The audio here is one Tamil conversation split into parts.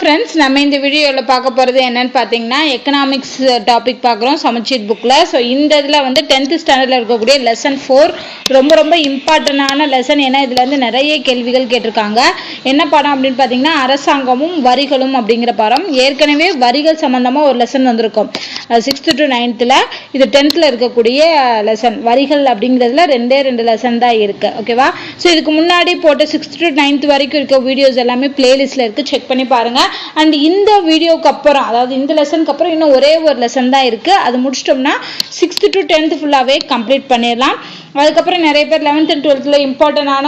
ஃப்ரெண்ட்ஸ் நம்ம இந்த வீடியோவில் பார்க்க போகிறது என்னன்னு பார்த்தீங்கன்னா எக்கனாமிக்ஸ் டாபிக் பார்க்குறோம் சமச்சீர் புக்கில் ஸோ இந்த இதில் வந்து டென்த்து ஸ்டாண்டர்டில் இருக்கக்கூடிய லெசன் ஃபோர் ரொம்ப ரொம்ப இம்பார்ட்டண்டான லெசன் ஏன்னா இதில் வந்து நிறைய கேள்விகள் கேட்டிருக்காங்க. என்ன பாடம் அப்படின்னு பார்த்தீங்கன்னா அரசாங்கமும் வரிகளும் அப்படிங்கிற பாடம். ஏற்கனவே வரிகள் சம்மந்தமாக ஒரு லெசன் வந்திருக்கும். சிக்ஸ்த்து டு நைன்த்தில் இது டென்த்தில் இருக்கக்கூடிய லெசன் வரிகள் அப்படிங்கிறதுல ரெண்டே ரெண்டு லெசன் தான் இருக்குது ஓகேவா ஸோ இதுக்கு முன்னாடி போட்ட சிக்ஸ்த் டு நைன்த் வரைக்கும் இருக்க வீடியோஸ் எல்லாமே பிளேலிஸ்ட்டில் இருக்குது செக் பண்ணி பாருங்கள் அண்ட் இந்த வீடியோக்கு அப்புறம் அதாவது இந்த லெசனுக்கு அப்புறம் இன்னும் ஒரே ஒரு லெசன் தான் இருக்கு. அது முடிச்சிட்டோம்னா சிக்ஸ்த் டு டென்த் ஃபுல்லாகவே கம்ப்ளீட் பண்ணிடலாம். அதுக்கப்புறம் நிறைய பேர் லெவன்த் அண்ட் டுவெல்த்தில் இம்பார்ட்டண்டான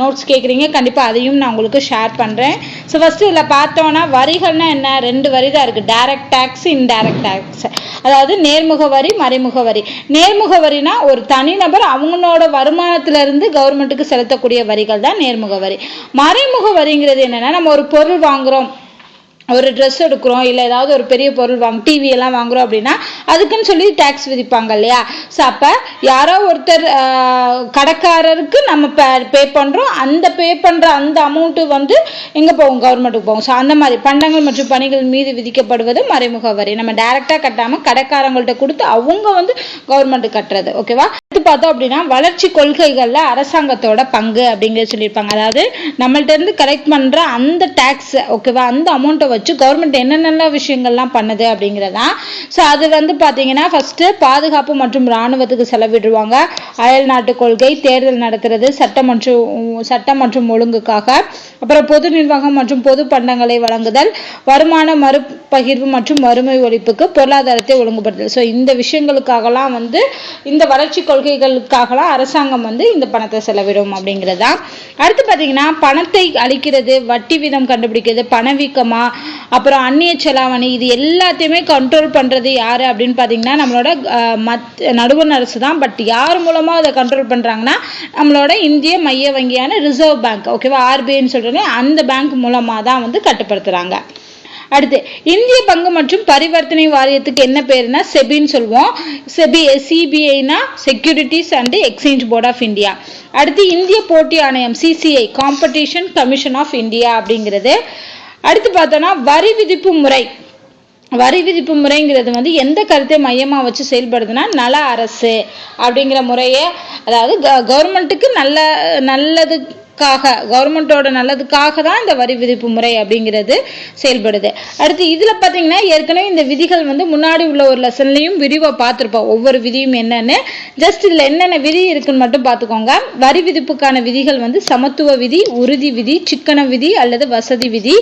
நோட்ஸ் கேட்குறீங்க கண்டிப்பாக அதையும் நான் உங்களுக்கு ஷேர் பண்ணுறேன் ஸோ ஃபஸ்ட்டு இதில் பார்த்தோன்னா வரிகள்னால் என்ன? ரெண்டு வரி தான் இருக்குது டைரக்ட் டேக்ஸ் இன்டைரக்ட் டேக்ஸ் அதாவது நேர்முக வரி மறைமுக வரி. நேர்முக வரினா ஒரு தனிநபர் அவங்களோட வருமானத்திலிருந்து கவர்மெண்ட்டுக்கு செலுத்தக்கூடிய வரிகள் தான் நேர்முக வரி. மறைமுக வரிங்கிறது என்னென்னா நம்ம ஒரு பொருள் வாங்குறோம். ஒரு ட்ரெஸ் எடுக்கிறோம். இல்லை ஏதாவது ஒரு பெரிய பொருள் வாங்க டிவி எல்லாம் வாங்குறோம் அப்படின்னா அதுக்குன்னு சொல்லி டேக்ஸ் விதிப்பாங்க இல்லையா? ஸோ அப்போ யாரோ ஒருத்தர் கடைக்காரருக்கு நம்ம பே பண்ணுறோம் அந்த பே பண்ணுற அந்த அமௌண்ட்டு வந்து எங்கே போகும்? கவர்மெண்ட்டுக்கு போகும். ஸோ அந்த மாதிரி பண்டங்கள் மற்றும் பணிகள் மீது விதிக்கப்படுவது மறைமுக வரி. நம்ம டைரெக்டாக கட்டாமல் கடைக்காரங்கள்ட்ட கொடுத்து அவங்க வந்து கவர்மெண்ட் கட்டுறது. ஓகேவா அடுத்து பார்த்தோம் அப்படின்னா வளர்ச்சி கொள்கைகளில் அரசாங்கத்தோட பங்கு அப்படிங்கிறது சொல்லியிருப்பாங்க. அதாவது நம்மள்ட்ட இருந்து கலெக்ட் பண்ணுற அந்த டேக்ஸ் ஓகேவா அந்த அமௌண்ட்டை வச்சு கவர்மெண்ட் என்னென்ன விஷயங்கள்லாம் பண்ணுது அப்படிங்கிறதான் ஸோ அது வந்து பார்த்தீங்கன்னா ஃபஸ்ட்டு பாதுகாப்பு மற்றும் இராணுவத்துக்கு செலவிடுவாங்க. அயல் நாட்டு கொள்கை தேர்தல் நடத்துறது சட்டம் மற்றும் சட்டம் மற்றும் ஒழுங்குக்காக. அப்புறம் பொது நிர்வாகம் மற்றும் பொது பண்டங்களை வழங்குதல் வருமான மறுபகிர்வு மற்றும் வறுமை ஒழிப்புக்கு பொருளாதாரத்தை ஒழுங்குபடுத்துதல். ஸோ இந்த விஷயங்களுக்காகலாம் வந்து இந்த வளர்ச்சி கொள்கைகளுக்காகலாம் அரசாங்கம் வந்து இந்த பணத்தை செலவிடும் அப்படிங்கிறது தான் அடுத்து பார்த்தீங்கன்னா பணத்தை அளிக்கிறது வட்டி வீதம் கண்டுபிடிக்கிறது பணவீக்கமாக அப்புறம் அந்நிய செலாவணி இது எல்லாத்தையுமே கண்ட்ரோல் பண்ணுறது யார் அப்படின்னு பார்த்தீங்கன்னா நம்மளோட மத் நடுவண் அரசு தான். பட் யார் மூலமாக அதை கண்ட்ரோல் பண்ணுறாங்கன்னா நம்மளோட இந்திய மைய வங்கியான ரிசர்வ் பேங்க் ஓகேவா ஆர்பிஐன்னு சொல்கிறேன் அந்த பேங்க் மூலமாக தான் வந்து கட்டுப்படுத்துகிறாங்க அடுத்து இந்திய பங்கு மற்றும் பரிவர்த்தனை வாரியத்துக்கு என்ன பேருனா செபின்னு சொல்லுவோம். SEBI சிபிஐனா securities and exchange board of India அடுத்து இந்திய போட்டி ஆணையம் CCI competition commission of India அப்படிங்கிறது அடுத்து பார்த்தோன்னா வரி விதிப்பு முறை. வரி விதிப்பு முறைங்கிறது வந்து எந்த கருத்தை மையமாக வச்சு செயல்படுதுன்னா நல அரசு அப்படிங்கிற முறையை அதாவது கவர்மெண்ட்டுக்கு நல்ல நல்லது நல்லதுக்காக கவர்மெண்ட்டோட நல்லதுக்காக தான் இந்த வரி விதிப்பு முறை அப்படிங்கிறது செயல்படுது. அடுத்து இதில் பார்த்தீங்கன்னா ஏற்கனவே இந்த விதிகள் வந்து முன்னாடி உள்ள ஒரு லெசன்லையும் விரிவாக பார்த்துருப்போம் ஒவ்வொரு விதியும் என்னென்னு. ஜஸ்ட் இதில் என்னென்ன விதி இருக்குன்னு மட்டும் பார்த்துக்கோங்க வரி விதிப்புக்கான விதிகள் வந்து சமத்துவ விதி உறுதி விதி சிக்கன விதி அல்லது வசதி விதி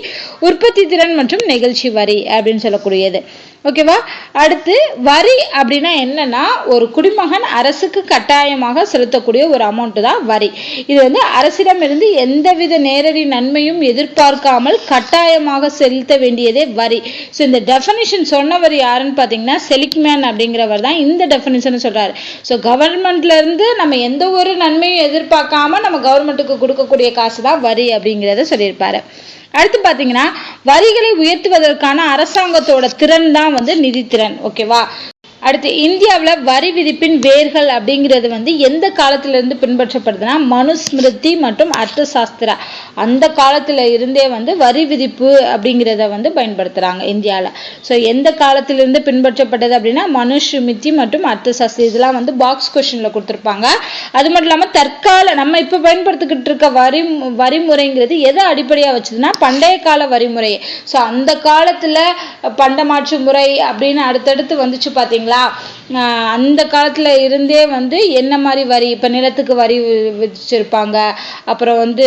உற்பத்தி திறன் மற்றும் நிகழ்ச்சி வரி அப்படின்னு சொல்லக்கூடியது. ஓகேவா? அடுத்து வரி அப்படின்னா என்னன்னா ஒரு குடிமகன் அரசுக்கு கட்டாயமாக செலுத்தக்கூடிய ஒரு அமௌண்ட் தான் வரி. இது வந்து அரசிடமிருந்து எந்தவித நேரடி நன்மையும் எதிர்பார்க்காமல் கட்டாயமாக செலுத்த வேண்டியதே வரி. ஸோ இந்த டெஃபனிஷன் சொன்னவர் யாருன்னு பார்த்தீங்கன்னா செலிக்மேன் அப்படிங்கிறவர் தான் இந்த டெஃபனிஷன் சொல்கிறார் ஸோ கவர்மெண்ட்ல இருந்து நம்ம எந்த ஒரு நன்மையும் எதிர்பார்க்காம நம்ம கவர்மெண்ட்டுக்கு கொடுக்கக்கூடிய காசு தான் வரி அப்படிங்கிறத சொல்லியிருப்பாரு. அடுத்து பார்த்தீங்கன்னா வரிகளை உயர்த்துவதற்கான அரசாங்கத்தோட திறன் தான் வந்து நிதித்திறன். ஓகேவா அடுத்து இந்தியாவில் வரி விதிப்பின் வேர்கள் அப்படிங்கிறது வந்து எந்த காலத்திலிருந்து பின்பற்றப்படுதுன்னா மனுஸ்மிருதி மற்றும் அர்த்தசாஸ்திரா. அந்த காலத்தில் இருந்தே வந்து வரி விதிப்பு அப்படிங்கிறத வந்து பயன்படுத்துகிறாங்க இந்தியாவில் ஸோ எந்த காலத்திலிருந்து பின்பற்றப்பட்டது அப்படின்னா மனுஸ்மிருதி மற்றும் அர்த்தசாஸ்திரி இதெல்லாம் வந்து பாக்ஸ் கொஷனில் கொடுத்துருப்பாங்க. அது மட்டும் இல்லாமல் தற்கால நம்ம இப்போ பயன்படுத்திக்கிட்டு இருக்க வரி வரிமுறைங்கிறது எதை அடிப்படையாக வச்சதுன்னா பண்டைய கால வரிமுறை. ஸோ அந்த காலத்தில் பண்டமாற்று முறை அப்படின்னு அடுத்தடுத்து வந்துச்சு பார்த்தீங்களா அந்த காலத்தில் இருந்தே வந்து என்ன மாதிரி வரி இப்போ நிலத்துக்கு வரி விதிச்சிருப்பாங்க. அப்புறம் வந்து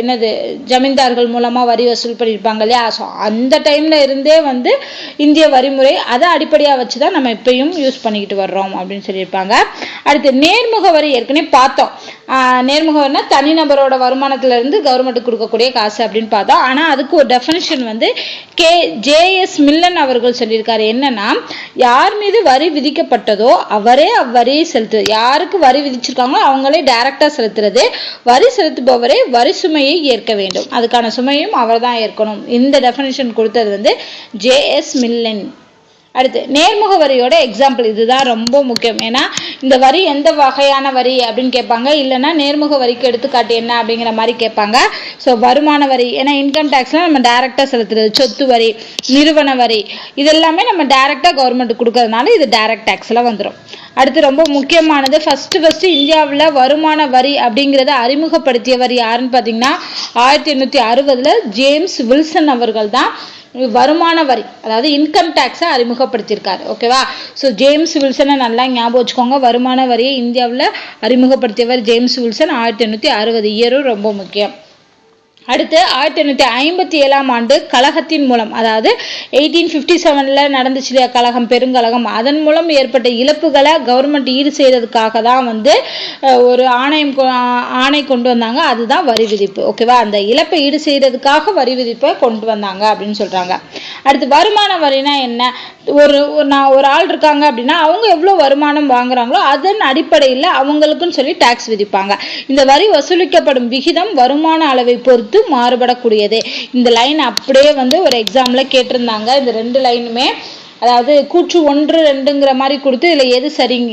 என்னது ஜமீன்தார்கள் மூலமாக வரி வசூல் பண்ணியிருப்பாங்க இல்லையா? ஸோ அந்த டைமில் இருந்தே வந்து இந்திய வரிமுறை அதை அடிப்படையாக வச்சு தான் நம்ம இப்பயும் யூஸ் பண்ணிக்கிட்டு வர்றோம் அப்படின்னு சொல்லியிருப்பாங்க. அடுத்து நேர்முக வரி ஏற்கனவே பார்த்தோம். நேர்முகம்னா தனிநபரோட வருமானத்திலிருந்து கவர்மெண்ட்டுக்கு கொடுக்கக்கூடிய காசு அப்படின்னு பார்த்தோம். ஆனால் அதுக்கு ஒரு டெஃபினிஷன் வந்து கே ஜேஎஸ் மில்லன் அவர்கள் சொல்லியிருக்காரு. என்னன்னா யார் மீது வரி விதிக்கப்பட்டதோ அவரே அவ்வரியை செலுத்து யாருக்கு வரி விதிச்சிருக்காங்களோ அவங்களே டைரக்டாக செலுத்துறது. வரி செலுத்துபவரே வரி சுமையை ஏற்க வேண்டும். அதுக்கான சுமையும் அவர் தான் ஏற்கணும். இந்த டெஃபினிஷன் கொடுத்தது வந்து ஜேஎஸ் மில்லன். அடுத்து நேர்முக வரியோட எக்ஸாம்பிள் இதுதான் ரொம்ப முக்கியம். ஏன்னா இந்த வரி எந்த வகையான வரி அப்படின்னு கேட்பாங்க. இல்லைன்னா நேர்முக வரிக்கு எடுத்துக்காட்டு என்ன அப்படிங்கிற மாதிரி கேட்பாங்க. ஸோ வருமான வரி ஏன்னா இன்கம் டேக்ஸ்லாம் நம்ம டேரெக்டாக செலுத்துறது சொத்து வரி நிறுவன வரி இதெல்லாமே நம்ம டேரெக்டாக கவர்மெண்ட் கொடுக்கறதுனால இது டைரக்ட் டேக்ஸில் வந்துடும் அடுத்து ரொம்ப முக்கியமானது ஃபஸ்ட்டு ஃபஸ்ட்டு இந்தியாவில் வருமான வரி அப்படிங்கிறத அறிமுகப்படுத்தியவர் யாருன்னு பார்த்தீங்கன்னா ஆயிரத்தி எண்ணூற்றி அறுபதில் ஜேம்ஸ் வில்சன் அவர்கள் தான். வருமான வரி அதாவது இன்கம் டேக்ஸை அறிமுகப்படுத்தியிருக்காரு. ஓகேவா ஸோ ஜேம்ஸ் வில்சனை நல்லா ஞாபகம் வச்சுக்கோங்க. வருமான வரியை இந்தியாவில் அறிமுகப்படுத்தியவர் ஜேம்ஸ் வில்சன் ஆயிரத்தி எண்ணூற்றி அறுபது இயரும் ரொம்ப முக்கியம். அடுத்து ஆயிரத்தி எண்ணூற்றி ஐம்பத்தி ஏழாம் ஆண்டு கழகத்தின் மூலம் அதாவது எயிட்டீன் ஃபிஃப்டி செவனில் நடந்துச்சு இல்லையா கழகம் பெருங்கழகம் அதன் மூலம் ஏற்பட்ட இழப்புகளை கவர்மெண்ட் ஈடு செய்கிறதுக்காக தான் வந்து ஒரு ஆணையம் ஆணை கொண்டு வந்தாங்க. அதுதான் வரி விதிப்பு. ஓகேவா அந்த இழப்பை ஈடு செய்கிறதுக்காக வரி விதிப்பை கொண்டு வந்தாங்க அப்படின்னு சொல்கிறாங்க அடுத்து வருமான வரினா என்ன? ஒரு நான் ஒரு ஆள் இருக்காங்க அப்படின்னா அவங்க எவ்வளோ வருமானம் வாங்குறாங்களோ அதன் அடிப்படையில் அவங்களுக்குன்னு சொல்லி டேக்ஸ் விதிப்பாங்க. இந்த வரி வசூலிக்கப்படும் விகிதம் வருமான அளவை பொறுத்து மாறுபடக்கூடியது. இந்த லைன் அப்படியே வந்து ஒரு எக்ஸாமில் கேட்டிருந்தாங்க. இந்த ரெண்டு லைனுமே அதாவது கூற்று ஒன்று ரெண்டுங்கிற மாதிரி கொடுத்து இதில் எது சரிங்க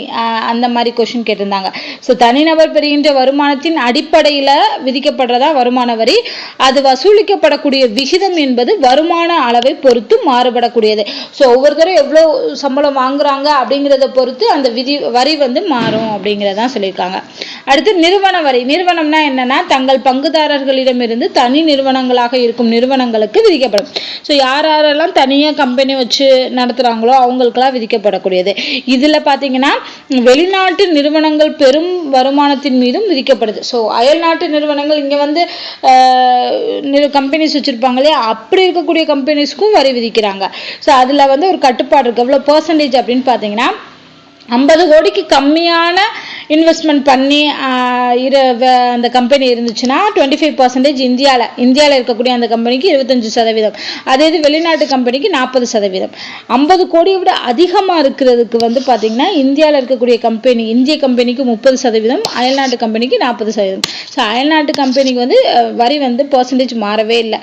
அந்த மாதிரி கொஷின் கேட்டிருந்தாங்க. ஸோ தனிநபர் பெறுகின்ற வருமானத்தின் அடிப்படையில் விதிக்கப்படுறதா வருமான வரி. அது வசூலிக்கப்படக்கூடிய விகிதம் என்பது வருமான அளவை பொறுத்து மாறுபடக்கூடியது. ஸோ ஒவ்வொருத்தரும் எவ்வளோ சம்பளம் வாங்குறாங்க அப்படிங்கிறத பொறுத்து அந்த விதி வரி வந்து மாறும் அப்படிங்கிறதான் சொல்லியிருக்காங்க. அடுத்து நிறுவன வரி. நிறுவனம்னா என்னன்னா தங்கள் பங்குதாரர்களிடமிருந்து தனி நிறுவனங்களாக இருக்கும் நிறுவனங்களுக்கு விதிக்கப்படும். ஸோ யார் யாரெல்லாம் தனியாக கம்பெனி வச்சு நட நடத்துகிறாங்களோ அவங்களுக்கெல்லாம் விதிக்கப்படக்கூடியது. இதில் பார்த்தீங்கன்னா வெளிநாட்டு நிறுவனங்கள் பெரும் வருமானத்தின் மீதும் விதிக்கப்படுது. ஸோ அயல்நாட்டு நிறுவனங்கள் இங்கே வந்து கம்பெனிஸ் வச்சுருப்பாங்க இல்லையா? அப்படி இருக்கக்கூடிய கம்பெனிஸ்க்கும் வரி விதிக்கிறாங்க. ஸோ அதில் வந்து ஒரு கட்டுப்பாடு இருக்குது எவ்வளோ பர்சன்டேஜ் அப்படின்னு பார்த்தீங்கன்னா ஐம்பது கோடிக்கு கம்மியான இன்வெஸ்ட்மெண்ட் பண்ணி இரு அந்த கம்பெனி இருந்துச்சுன்னா டுவெண்ட்டி ஃபைவ் பர்சன்டேஜ் இந்தியாவில் இந்தியாவில் இருக்கக்கூடிய அந்த கம்பெனிக்கு இருபத்தஞ்சு சதவீதம். அதே இது வெளிநாட்டு கம்பெனிக்கு நாற்பது சதவீதம். ஐம்பது கோடியை விட அதிகமாக இருக்கிறதுக்கு வந்து பார்த்திங்கன்னா இந்தியாவில் இருக்கக்கூடிய கம்பெனி இந்திய கம்பெனிக்கு முப்பது சதவீதம் அயல்நாட்டு கம்பெனிக்கு நாற்பது சதவீதம். ஸோ அயல்நாட்டு கம்பெனிக்கு வந்து வரி வந்து பர்சன்டேஜ் மாறவே இல்லை.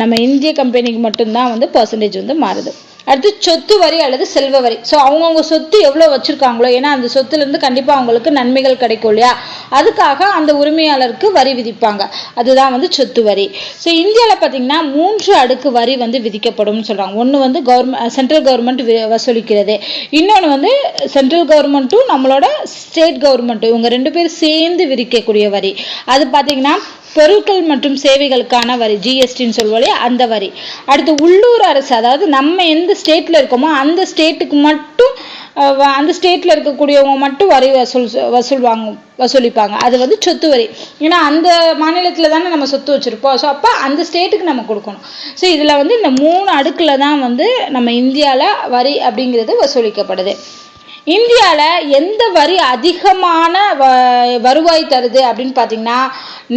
நம்ம இந்திய கம்பெனிக்கு மட்டும்தான் வந்து பர்சன்டேஜ் வந்து மாறுது. அடுத்து சொத்து வரி அல்லது செல்வ வரி. ஸோ அவங்கவுங்க சொத்து எவ்வளோ வச்சுருக்காங்களோ ஏன்னா அந்த சொத்துலேருந்து கண்டிப்பாக அவங்களுக்கு நன்மைகள் கிடைக்கும் இல்லையா? அதுக்காக அந்த உரிமையாளருக்கு வரி விதிப்பாங்க. அதுதான் வந்து சொத்து வரி. ஸோ இந்தியாவில் பார்த்தீங்கன்னா மூன்று அடுக்கு வரி வந்து விதிக்கப்படும்னு சொல்கிறாங்க ஒன்று வந்து கவர்மெண்ட் சென்ட்ரல் கவர்மெண்ட் வசூலிக்கிறது. இன்னொன்று வந்து சென்ட்ரல் கவர்மெண்ட்டும் நம்மளோட ஸ்டேட் கவர்மெண்ட்டும் இவங்க ரெண்டு பேரும் சேர்ந்து விதிக்கக்கூடிய வரி. அது பார்த்தீங்கன்னா பொருட்கள் மற்றும் சேவைகளுக்கான வரி ஜிஎஸ்டின்னு சொல்லுவோம் அந்த வரி. அடுத்து உள்ளூர் அரசு அதாவது நம்ம எந்த ஸ்டேட்டில் இருக்கோமோ அந்த ஸ்டேட்டுக்கு மட்டும் அந்த ஸ்டேட்டில் இருக்கக்கூடியவங்க மட்டும் வரி வசூல் வசூல்வாங்க வசூலிப்பாங்க. அது வந்து சொத்து வரி. ஏன்னா அந்த மாநிலத்தில் தானே நம்ம சொத்து வச்சுருப்போம். ஸோ அப்போ அந்த ஸ்டேட்டுக்கு நம்ம கொடுக்கணும். ஸோ இதில் வந்து இந்த மூணு அடுக்கில் தான் வந்து நம்ம இந்தியாவில் வரி அப்படிங்கிறது வசூலிக்கப்படுது. இந்தியாவில் எந்த வரி அதிகமான வ வருவாய் தருது அப்படின்னு பார்த்தீங்கன்னா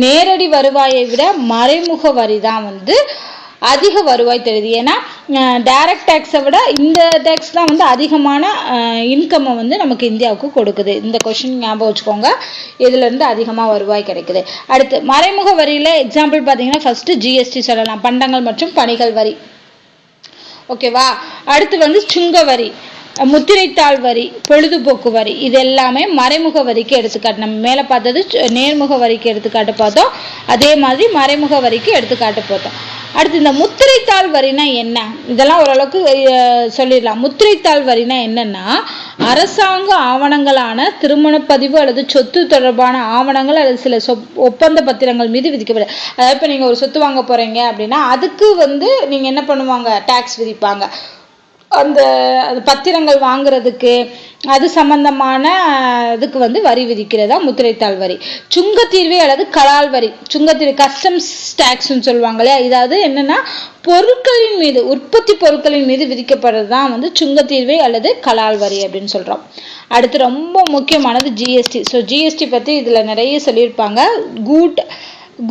நேரடி வருவாயை விட மறைமுக வரி தான் வந்து அதிக வருவாய் தருது. ஏன்னா டைரக்ட் டேக்ஸை விட இந்த டேக்ஸ் தான் வந்து அதிகமான இன்கம்மை வந்து நமக்கு இந்தியாவுக்கு கொடுக்குது. இந்த கொஷின் ஞாபகம் வச்சுக்கோங்க. இதுலேருந்து அதிகமாக வருவாய் கிடைக்குது. அடுத்து மறைமுக வரியில் எக்ஸாம்பிள் பார்த்தீங்கன்னா ஃபஸ்ட்டு ஜிஎஸ்டி சொல்லலாம். பண்டங்கள் மற்றும் பணிகள் வரி. ஓகேவா அடுத்து வந்து சுங்க வரி. முத்திரைத்தாள் வரி பொழுதுபோக்கு வரி இது எல்லாமே மறைமுக வரிக்கு எடுத்துக்காட்டு. நம்ம மேலே பார்த்தது நேர்முக வரிக்கு எடுத்துக்காட்டு பார்த்தோம். அதே மாதிரி மறைமுக வரிக்கு எடுத்துக்காட்டு பார்த்தோம். அடுத்து இந்த முத்திரைத்தாள் வரினா என்ன? இதெல்லாம் ஓரளவுக்கு சொல்லிடலாம். முத்திரைத்தாள் வரினா என்னன்னா அரசாங்க ஆவணங்களான திருமணப்பதிவு அல்லது சொத்து தொடர்பான ஆவணங்கள் அல்லது சில ஒப்பந்த பத்திரங்கள் மீது விதிக்கப்படும். அதாவது இப்போ நீங்கள் ஒரு சொத்து வாங்க போகிறீங்க அப்படின்னா அதுக்கு வந்து நீங்கள் என்ன பண்ணுவாங்க? டேக்ஸ் விதிப்பாங்க. அந்த பத்திரங்கள் வாங்குறதுக்கு அது சம்பந்தமான இதுக்கு வந்து வரி விதிக்கிறதா முத்திரைத்தாள் வரி. சுங்கத்தீர்வை அல்லது கலால் வரி. சுங்கத்தீர்வு கஸ்டம்ஸ் டேக்ஸ்ன்னு சொல்லுவாங்க இல்லையா? இதாவது என்னன்னா பொருட்களின் மீது உற்பத்தி பொருட்களின் மீது விதிக்கப்படுறது தான் வந்து சுங்கத்தீர்வை அல்லது கலால் வரி அப்படின்னு சொல்கிறோம் அடுத்து ரொம்ப முக்கியமானது ஜிஎஸ்டி ஸோ ஜிஎஸ்டி பற்றி இதில் நிறைய சொல்லியிருப்பாங்க. Good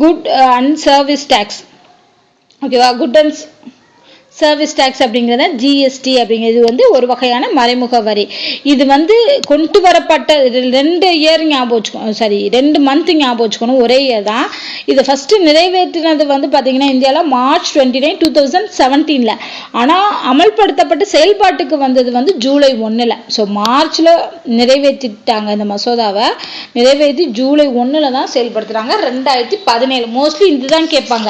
good and service tax ஓகேவா குட் அண்ட் சர்வீஸ் டேக்ஸ் அப்படிங்கிறத ஜிஎஸ்டி அப்படிங்கிறது வந்து ஒரு வகையான மறைமுக வரி. இது வந்து கொண்டு வரப்பட்ட ரெண்டு இயர் ஞாபகம் வச்சுக்கணும் சாரி ரெண்டு மந்த் ஞாபகம் வச்சுக்கணும் ஒரே இயர் தான். இதை ஃபஸ்ட்டு நிறைவேற்றினது வந்து பார்த்தீங்கன்னா இந்தியாவில் March twenty nine two thousand செவன்டீனில் ஆனால் அமல்படுத்தப்பட்டு செயல்பாட்டுக்கு வந்தது வந்து ஜூலை ஒன்றில் ஸோ மார்ச்சில் நிறைவேற்றிட்டாங்க இந்த மசோதாவை. நிறைவேற்றி ஜூலை ஒன்றில் தான் செயல்படுத்துகிறாங்க ரெண்டாயிரத்தி பதினேழு. மோஸ்ட்லி இதுதான் கேட்பாங்க.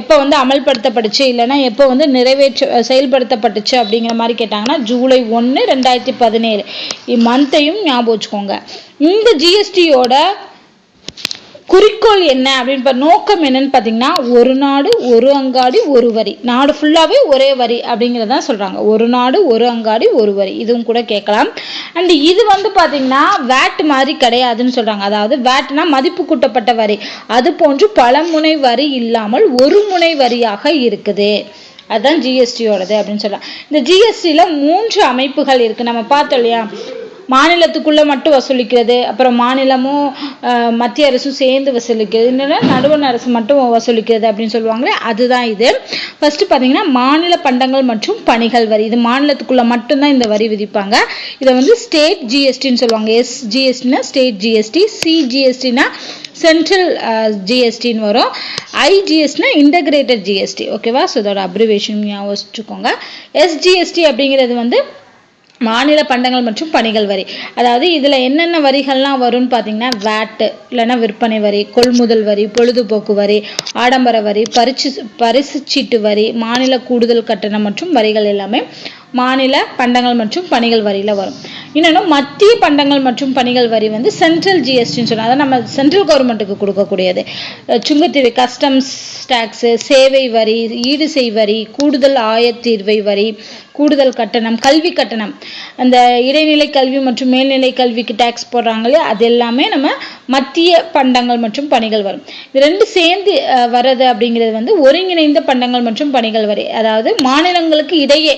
எப்போ வந்து அமல்படுத்தப்பட்டுச்சு இல்லைன்னா எப்போ வந்து நிறைவே நிறைவேற்ற செயல்படுத்தப்பட்டுச்சு அப்படிங்கிற மாதிரி கேட்டாங்கன்னா ஜூலை ஒன்று ரெண்டாயிரத்தி பதினேழு. மந்த்தையும் ஞாபகம் வச்சுக்கோங்க. இந்த ஜிஎஸ்டியோட குறிக்கோள் என்ன அப்படின்னு நோக்கம் என்னன்னு பார்த்தீங்கன்னா ஒரு நாடு ஒரு அங்காடி ஒரு வரி. நாடு ஃபுல்லாகவே ஒரே வரி அப்படிங்கிறதான் சொல்கிறாங்க ஒரு நாடு ஒரு அங்காடி ஒரு வரி. இதுவும் கூட கேட்கலாம். அண்ட் இது வந்து பார்த்தீங்கன்னா வேட் மாதிரி கிடையாதுன்னு சொல்கிறாங்க அதாவது வேட்னா மதிப்பு கூட்டப்பட்ட வரி. அது போன்று பல முனை வரி இல்லாமல் ஒரு முனை வரியாக இருக்குது. அதுதான் ஜிஎஸ்டியோடது அப்படின்னு சொல்லலாம். இந்த ஜிஎஸ்டியில் மூன்று அமைப்புகள் இருக்குது நம்ம பார்த்தோம் இல்லையா? மாநிலத்துக்குள்ளே மட்டும் வசூலிக்கிறது அப்புறம் மாநிலமும் மத்திய அரசும் சேர்ந்து வசூலிக்கிறது. இல்லைன்னா நடுவண் அரசு மட்டும் வசூலிக்கிறது அப்படின்னு சொல்லுவாங்களே அதுதான் இது. ஃபஸ்ட்டு பார்த்தீங்கன்னா மாநில பண்டங்கள் மற்றும் பணிகள் வரி. இது மாநிலத்துக்குள்ளே மட்டும்தான் இந்த வரி விதிப்பாங்க. இதை வந்து ஸ்டேட் ஜிஎஸ்டின்னு சொல்லுவாங்க. எஸ் ஜிஎஸ்டினா ஸ்டேட் ஜிஎஸ்டி சிஜிஎஸ்டினா சென்ட்ரல் ஜிஎஸ்டின்னு வரும். ஐஜிஎஸ்னா இன்டகிரேட்டட் ஜிஎஸ்டி ஓகேவா ஸோ இதோட அப்ரிவேஷன் ஞாபகம் வச்சுக்கோங்க. எஸ்ஜிஎஸ்டி அப்படிங்கிறது வந்து மாநில பண்டங்கள் மற்றும் பணிகள் வரி. அதாவது இதில் என்னென்ன வரிகள்லாம் வரும்னு பார்த்தீங்கன்னா வேட்டு இல்லைன்னா விற்பனை வரி கொள்முதல் வரி பொழுதுபோக்கு வரி ஆடம்பர வரி பரிசு பரிசு சீட்டு வரி மாநில கூடுதல் கட்டணம் மற்றும் வரிகள் எல்லாமே மாநில பண்டங்கள் மற்றும் பணிகள் வரியில் வரும். இன்னொன்று மத்திய பண்டங்கள் மற்றும் பணிகள் வரி வந்து சென்ட்ரல் ஜிஎஸ்டின்னு சொன்னால் அதை நம்ம சென்ட்ரல் கவர்மெண்ட்டுக்கு கொடுக்கக்கூடியது. சுங்கத்தீவு கஸ்டம்ஸ் டேக்ஸு சேவை வரி ஈடு செய் வரி கூடுதல் ஆயத்தீர்வை வரி கூடுதல் கட்டணம் கல்வி கட்டணம். அந்த இடைநிலை கல்வி மற்றும் மேல்நிலை கல்விக்கு டேக்ஸ் போடுறாங்களே அது எல்லாமே நம்ம மத்திய பண்டங்கள் மற்றும் பணிகள் வரும். இது ரெண்டு சேர்ந்து வர்றது அப்படிங்கிறது வந்து ஒருங்கிணைந்த பண்டங்கள் மற்றும் பணிகள் வரி. அதாவது மாநிலங்களுக்கு இடையே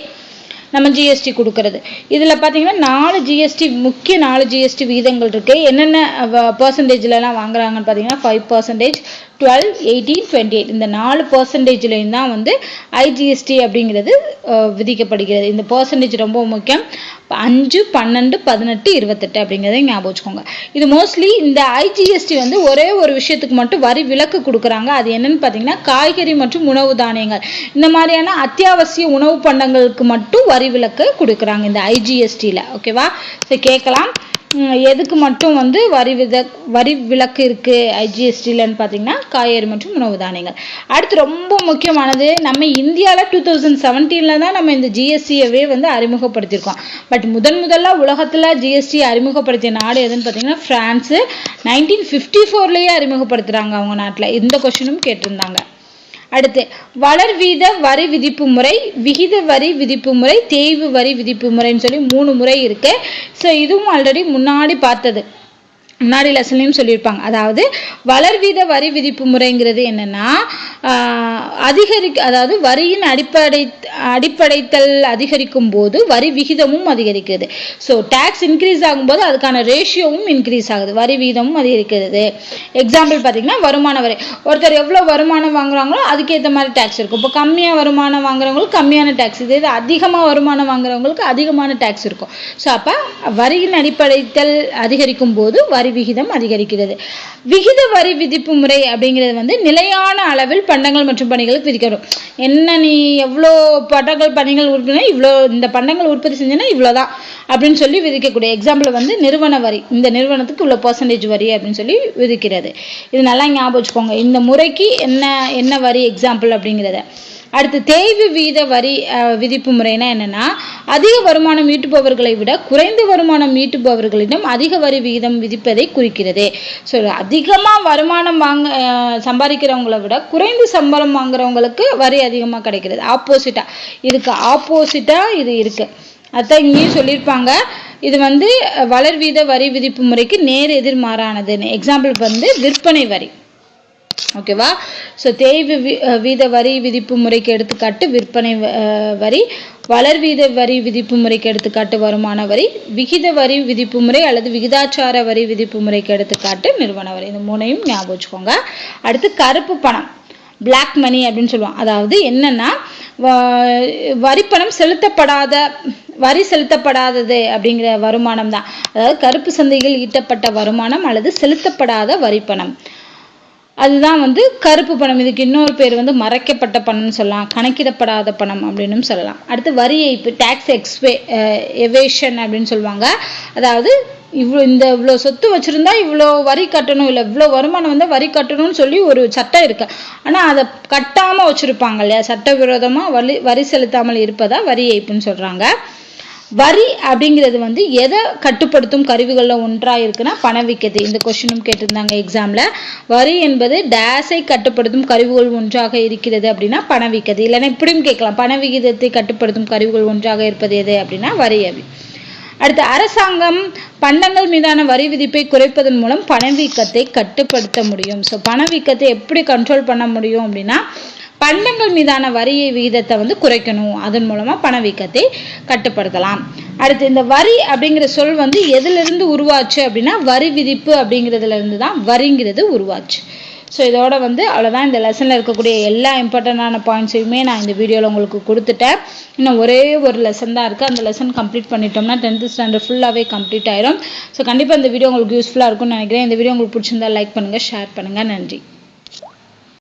நம்ம ஜிஎஸ்டி கொடுக்கறது. இதில் பார்த்தீங்கன்னா நாலு ஜிஎஸ்டி முக்கிய நாலு ஜிஎஸ்டி விகிதங்கள் இருக்குது என்னென்ன பர்சன்டேஜ்லலாம் வாங்குறாங்கன்னு பார்த்தீங்கன்னா five percentage twelve eighteen twenty eight இந்த நாலு பர்சன்டேஜ்லேயும் தான் வந்து ஐஜிஎஸ்டி அப்படிங்கிறது விதிக்கப்படுகிறது. இந்த பர்சன்டேஜ் ரொம்ப முக்கியம். அஞ்சு பன்னெண்டு பதினெட்டு இருபத்தெட்டு அப்படிங்கிறத ஞாபகம் வச்சுக்கோங்க. இது மோஸ்ட்லி இந்த ஐஜிஎஸ்டி வந்து ஒரே ஒரு விஷயத்துக்கு மட்டும் வரி விலக்கு கொடுக்குறாங்க. அது என்னன்னு பார்த்தீங்கன்னா காய்கறி மற்றும் உணவு தானியங்கள். இந்த மாதிரியான அத்தியாவசிய உணவு பண்டங்களுக்கு மட்டும் வரி விலக்கு கொடுக்குறாங்க இந்த ஐஜிஎஸ்டியில் ஓகேவா ஸோ கேட்கலாம். எதுக்கு மட்டும் வந்து வரி வித வரி விலக்கு இருக்குது ஐஜிஎஸ்டிலன்னு பார்த்தீங்கன்னா காய்கறி மற்றும் உணவு தானியங்கள். அடுத்து ரொம்ப முக்கியமானது நம்ம இந்தியாவில் டூ தௌசண்ட் செவன்டீனில் தான் நம்ம இந்த ஜிஎஸ்டியவே வந்து அறிமுகப்படுத்தியிருக்கோம் பட் முதன் முதல்ல உலகத்தில் ஜிஎஸ்டி அறிமுகப்படுத்திய நாடு எதுன்னு பார்த்தீங்கன்னா ஃப்ரான்ஸு நைன்டீன் ஃபிஃப்டி ஃபோர்லேயே அறிமுகப்படுத்துகிறாங்க அவங்க நாட்டில். இந்த கொஷினும் கேட்டிருந்தாங்க. அடுத்து வளர்வீத வரி விதிப்பு முறை விகித வரி விதிப்பு முறை தேய்வு வரி விதிப்பு முறைன்னு சொல்லி மூணு முறை இருக்கு. ஸோ இதுவும் ஆல்ரெடி முன்னாடி பார்த்தது. முன்னாடி லெசன்லையும் சொல்லியிருப்பாங்க. அதாவது வளர்வீத வரி விதிப்பு முறைங்கிறது என்னன்னா அதிகரி அதாவது வரியின் அடிப்படை அடிப்படைத்தல் அதிகரிக்கும் போது வரி விகிதமும் அதிகரிக்கிறது. ஸோ டேக்ஸ் இன்க்ரீஸ் ஆகும்போது அதுக்கான ரேஷியோவும் இன்க்ரீஸ் ஆகுது. வரி விகிதமும் அதிகரிக்கிறது. எக்ஸாம்பிள் பார்த்தீங்கன்னா வருமான வரி. ஒருத்தர் எவ்வளோ வருமானம் வாங்குறாங்களோ அதுக்கேற்ற மாதிரி டேக்ஸ் இருக்கும். இப்போ கம்மியாக வருமானம் வாங்குறவங்களுக்கு கம்மியான டேக்ஸ் இதே இது அதிகமாக வருமானம் வாங்குறவங்களுக்கு அதிகமான டேக்ஸ் இருக்கும். ஸோ அப்போ வரியின் அடிப்படைத்தல் அதிகரிக்கும் போது வரி விகிதம் அதிகரிக்கிறது. விகித வரி விதிப்பு முறை அப்படிங்கிறது வந்து நிலையான அளவில் பண்டங்கள் மற்றும் பணிகளுக்கு விதிக்கணும் என்ன நீ எவ்வளோ பட்டங்கள் பணிகள் உற்பத்தி இவ்வளோ இந்த பண்டங்கள் உற்பத்தி செஞ்சேன்னா இவ்வளோதான் அப்படின்னு சொல்லி விதிக்கக்கூடிய எக்ஸாம்பிள் வந்து நிறுவன வரி. இந்த நிறுவனத்துக்கு இவ்வளோ பர்சன்டேஜ் வரி அப்படின்னு சொல்லி விதிக்கிறது. இது நல்லா ஞாபகம் வச்சுக்கோங்க. இந்த முறைக்கு என்ன என்ன வரி எக்ஸாம்பிள் அப்படிங்கிறத. அடுத்து தேய்வு வீத வரி விதிப்பு முறைனா என்னென்னா அதிக வருமானம் ஈட்டுபவர்களை விட குறைந்த வருமானம் ஈட்டுபவர்களிடம் அதிக வரி விகிதம் விதிப்பதை குறிக்கிறது. ஸோ அதிகமாக வருமானம் வாங்க சம்பாதிக்கிறவங்களை விட குறைந்த சம்பளம் வாங்குறவங்களுக்கு வரி அதிகமாக கிடைக்கிறது. ஆப்போசிட்டாக இதுக்கு ஆப்போசிட்டாக இது இருக்குது அதான் இங்கேயும் சொல்லியிருப்பாங்க இது வந்து வளர்வீத வரி விதிப்பு முறைக்கு நேர் எதிர்மாறானதுன்னு. எக்ஸாம்பிள் வந்து விற்பனை வரி. ஓகேவா ஸோ தேய்வு வீத வரி விதிப்பு முறைக்கு எடுத்துக்காட்டு விற்பனை வரி. வளர் வீத வரி விதிப்பு முறைக்கு எடுத்துக்காட்டு வருமான வரி. விகித வரி விதிப்பு முறை அல்லது விகிதாச்சார வரி விதிப்பு முறைக்கு எடுத்துக்காட்டு நிறுவன வரி. இந்த மூணையும் ஞாபகம் வச்சுக்கோங்க. அடுத்து கருப்பு பணம். பிளாக் மணி அப்படின்னு சொல்லுவோம். அதாவது என்னன்னா வரிப்பணம் செலுத்தப்படாத வரி செலுத்தப்படாதது அப்படிங்கிற வருமானம் தான். அதாவது கருப்பு சந்தைகள் ஈட்டப்பட்ட வருமானம் அல்லது செலுத்தப்படாத வரிப்பணம் அதுதான் வந்து கருப்பு பணம். இதுக்கு இன்னொரு பேர் வந்து மறைக்கப்பட்ட பணம்னு சொல்லலாம். கணக்கிடப்படாத பணம் அப்படின்னு சொல்லலாம். அடுத்து வரி ஏய்ப்பு டேக்ஸ் எக்ஸ்பே எவேஷன் அப்படின்னு சொல்லுவாங்க. அதாவது இவ்வளோ இந்த இவ்வளோ சொத்து வச்சுருந்தா இவ்வளோ வரி கட்டணும் இல்லை இவ்வளோ வருமானம் வந்தால் வரி கட்டணும்னு சொல்லி ஒரு சட்டம் இருக்கு. ஆனால் அதை கட்டாமல் வச்சுருப்பாங்க இல்லையா? சட்டவிரோதமாக வரி வரி செலுத்தாமல் இருப்பதா வரி ஏய்ப்புன்னு சொல்கிறாங்க வரி அப்படிங்கிறது வந்து எதை கட்டுப்படுத்தும் கருவிகளில் ஒன்றாக இருக்குன்னா பணவீக்கத்தை இந்த கொஷினும் கேட்டிருந்தாங்க எக்ஸாமில் வரி என்பது டேஸை கட்டுப்படுத்தும் கருவிகள் ஒன்றாக இருக்கிறது அப்படின்னா பணவீக்கத்தை இல்லைன்னா இப்படியும் கேட்கலாம். பணவிகிதத்தை கட்டுப்படுத்தும் கருவிகள் ஒன்றாக இருப்பது எது அப்படின்னா வரி அவி அடுத்து அரசாங்கம் பண்டங்கள் மீதான வரி விதிப்பை குறைப்பதன் மூலம் பணவீக்கத்தை கட்டுப்படுத்த முடியும். ஸோ பணவீக்கத்தை எப்படி கண்ட்ரோல் பண்ண முடியும் அப்படின்னா பண்டங்கள் மீதான வரி விகிதத்தை வந்து குறைக்கணும். அதன் மூலமாக பணவீக்கத்தை கட்டுப்படுத்தலாம். அடுத்து இந்த வரி அப்படிங்கிற சொல் வந்து எதிலிருந்து உருவாச்சு அப்படின்னா வரி விதிப்பு அப்படிங்கிறதுலேருந்து தான் வரிங்கிறது உருவாச்சு. ஸோ இதோட வந்து அவ்வளோதான் இந்த லெசனில் இருக்கக்கூடிய எல்லா இம்பார்ட்டண்ட்டான பாயிண்ட்ஸையுமே நான் இந்த வீடியோவில் உங்களுக்கு கொடுத்துட்டேன். இன்னும் ஒரே ஒரு லெசன் தான் இருக்குது அந்த லெசன் கம்ப்ளீட் பண்ணிட்டோம்னா டென்த்து ஸ்டாண்டர்ட் ஃபுல்லாகவே கம்ப்ளீட் ஆயிரும். ஸோ கண்டிப்பாக இந்த வீடியோ உங்களுக்கு யூஸ்ஃபுல்லாக இருக்கும்னு நினைக்கிறேன். இந்த வீடியோ உங்களுக்கு பிடிச்சிருந்தா லைக் பண்ணுங்கள் ஷேர் பண்ணுங்கள் நன்றி.